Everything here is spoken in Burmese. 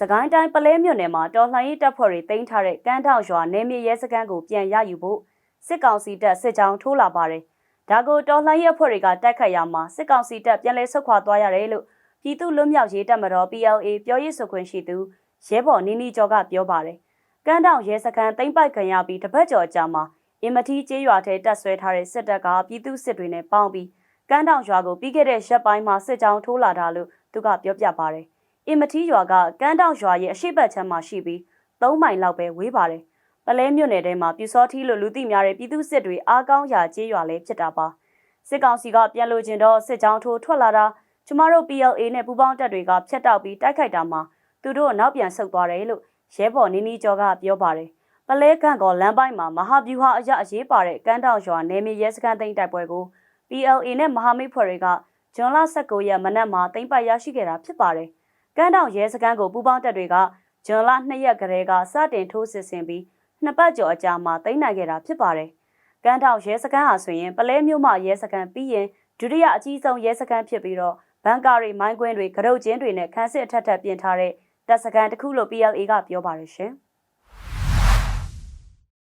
စကိုင်းတိုင်းပလဲမြို့နယ်မှာတော်လှန်ရေးတပ်ဖွဲ့တွေတင်ထားတဲ့ကမ်းထောင်ရွာနယ်မြေရဲစခန်းကိုပြန်ရယူဖို့စစ်ကောင်စီတပ်စစ်ကြောင်းထိုးလာပါတယ်။ဒါကိုတော်လှန်ရေးအဖွဲ့တွေကတိုက်ခတ်ရမှာစစ်ကောင်စီတပ်ပြန်လည်ဆုတ်ခွာသွားရတယ်လို့ပြည်သူ့လွတ်မြောက်ရေးတပ်မတော် PLA ပြောရေးဆိုခွင့်ရှိသူရဲဘော်နီနီကျော်ကပြောပါတယ်။ကမ်းထောင်ရဲစခန်းသိမ်းပိုက်ခံရပြီးတပတ်ကျော်အကြာမှာအင်မတီကျေးရွာထဲတပ်ဆွဲထားတဲ့စစ်တပ်ကပြည်သူစစ်တွေနဲ့ပေါင်းပြီးကမ်းထောင်ရွာကိုပြီးခဲ့တဲ့ရက်ပိုင်းမှာစစ်ကြောင်းထိုးလာတာလို့သူကပြောပြပါတယ်။ အင်မတီရွာကကမ်းထောင်ရွာရဲ့အရှိတ်ဘက်ချမ်းမှာရှိပြီး၃မိုင်လောက်ပဲဝေးပါတယ်။ပလဲမြို့နယ်ထဲမှာပြူစောထီလို့လူသိများတဲ့ပြည်သူစစ်တွေအားကောင်းရာကျေးရွာလည်းဖြစ်တာပါ။စစ်ကောင်စီကပြန်လို့ကျင်တော့စစ်ကြောင်းထိုးထွက်လာတာကျမတို့ PLA နဲ့ပူးပေါင်းတပ်တွေကဖျက်တောက်ပြီးတိုက်ခိုက်တာမှာသူတို့နောက်ပြန်ဆုတ်သွားတယ်လို့ရဲဘော်နီနီကျော်ကပြောပါတယ်။ပလဲကန့်ကောလမ်းပိုင်းမှာမဟာဗျူဟာအရအရေးပါတဲ့ကမ်းထောင်ရွာနယ်မြေရဲစခန်းသိမ်းတိုက်ပွဲကို PLA နဲ့မဟာမိတ်ဖွဲ့တွေကဂျွန်လ19ရက်မနက်မှာသိမ်းပိုက်ရရှိခဲ့တာဖြစ်ပါတယ်။ ကမ်းထောင်ရဲစခန်းကိုပူးပေါင်းတပ်တွေကဂျွန်လ2ရက်ကလေးကစတင်ထိုးစစ်ဆင်ပြီးနှစ်ပတ်ကျော်အကြာမှာသိမ်းနိုင်ခဲ့တာဖြစ်ပါတယ်။ကမ်းထောင်ရဲစခန်းဟာဆိုရင်ပလဲမြို့မှရဲစခန်းပြီးရင်ဒုတိယအကြီးဆုံးရဲစခန်းဖြစ်ပြီးတော့ဘန်ကာတွေမိုင်းကွင်းတွေကရုတ်ကျင်းတွေနဲ့ခန်းစစ်အထက်ထပ်ပြင်ထားတဲ့တပ်စခန်းတစ်ခုလို့ PLA ကပြောပါတယ်ရှင်။